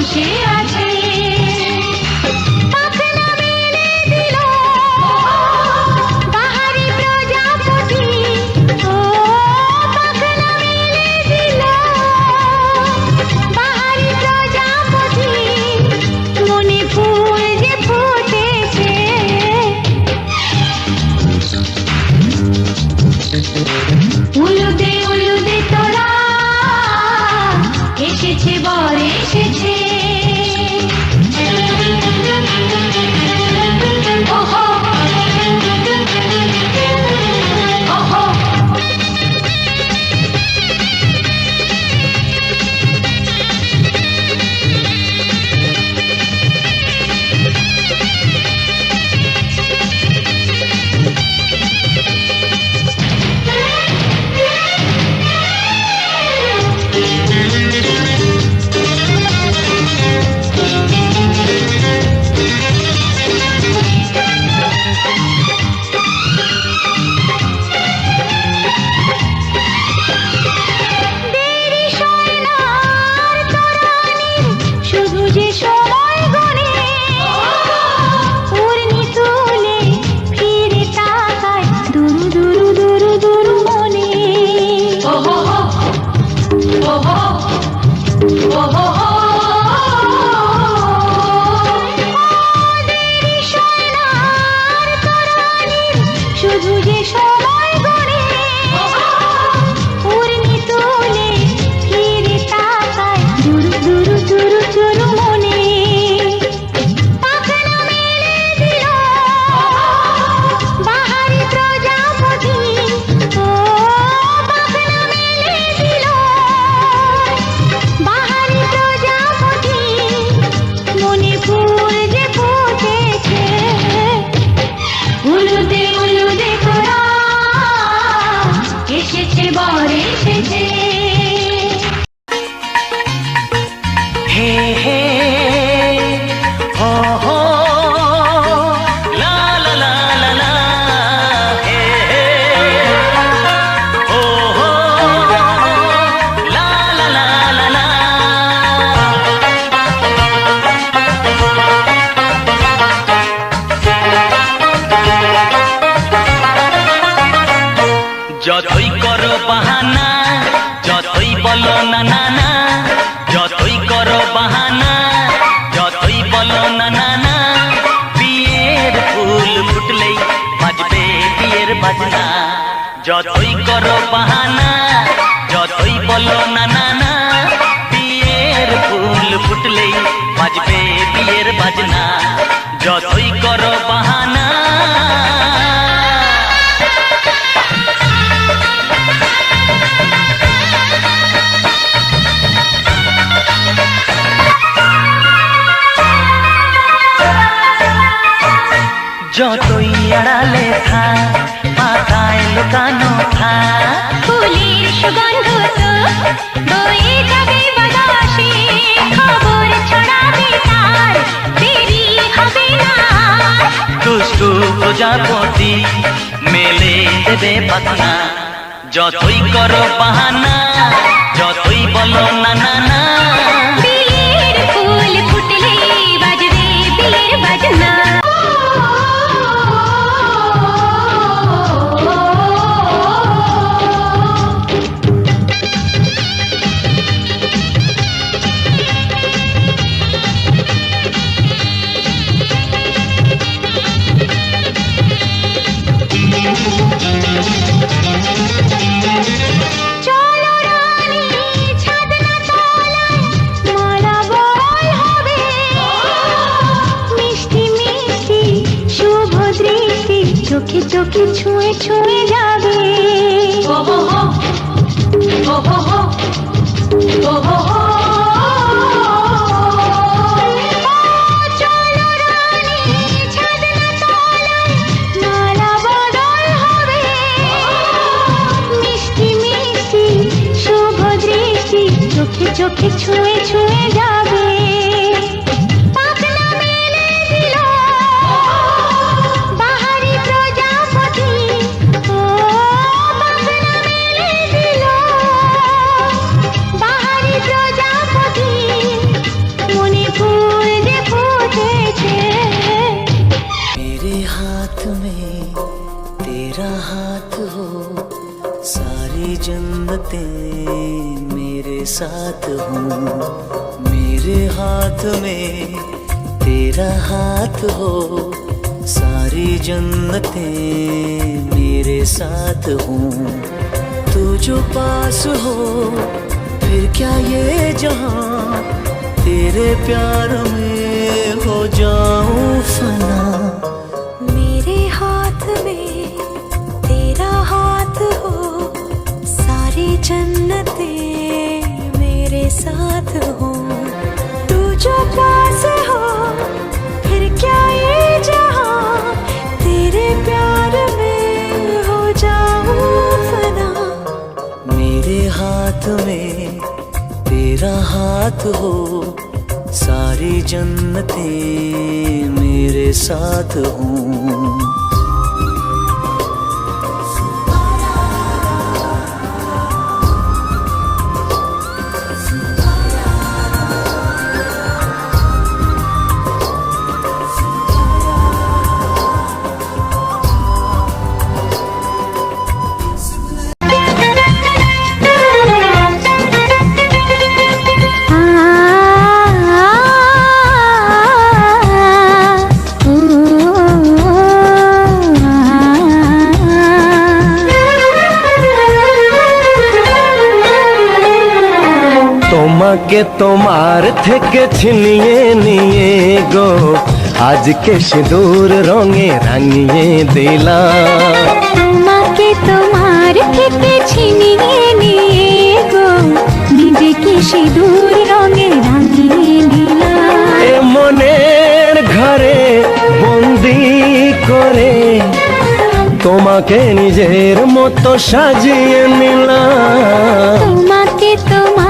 खुशी है 接受 উলুদে উলুদে ঘোড়া এসেছে বর এসেছে। বলো না না না বিয়ের ফুল ফুটলেই বাজবে বিয়ের বাজনা যতই করো বাহানা যতই আড়ালে থাক পতি মেলে দেবে পাতনা যতই করো পাহানা যতই বলো নানা চোখে ছুঁয়ে ছুঁয়ে যাবে। ও হো হো চোখে চোখে ছুঁয়ে ছুঁয়ে যাবে। हाथ में तेरा हाथ हो, सारी जन्नतें मेरे साथ हो। मेरे हाथ में तेरा हाथ हो, सारी जन्नतें मेरे साथ हो। तू जो पास हो, फिर क्या ये जहाँ तेरे प्यार में साथ हो। तू जो पास हो, फिर क्या ये जहाँ? तेरे प्यार में हो जाऊँ फना। मेरे हाथ में तेरा हाथ हो, सारी जन्नतें मेरे साथ हों। তোমাকে তোমার থেকে ছিনিয়ে নিয়ে গো। আজকে সিঁদুর রঙে রাঙিয়ে দিলাম। তোমাকে তোমার থেকে ছিনিয়ে নিয়ে গো। নিজেকে সিঁদুর রঙে রাঙিয়ে দিলাম। এ মনের ঘরে বন্দি করে তোমাকে নিজের মতো সাজিয়ে নিলাম। তোমাকে তোমার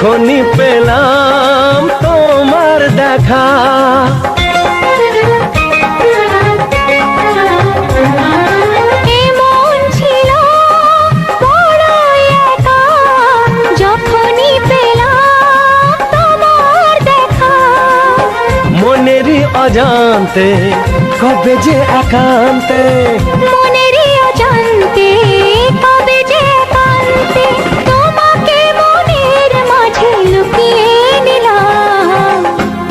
যখনই পেলাম তোমার দেখা। অজান্তে কবে যে একান্তে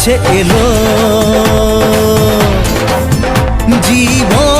কাছে এলো। জীবন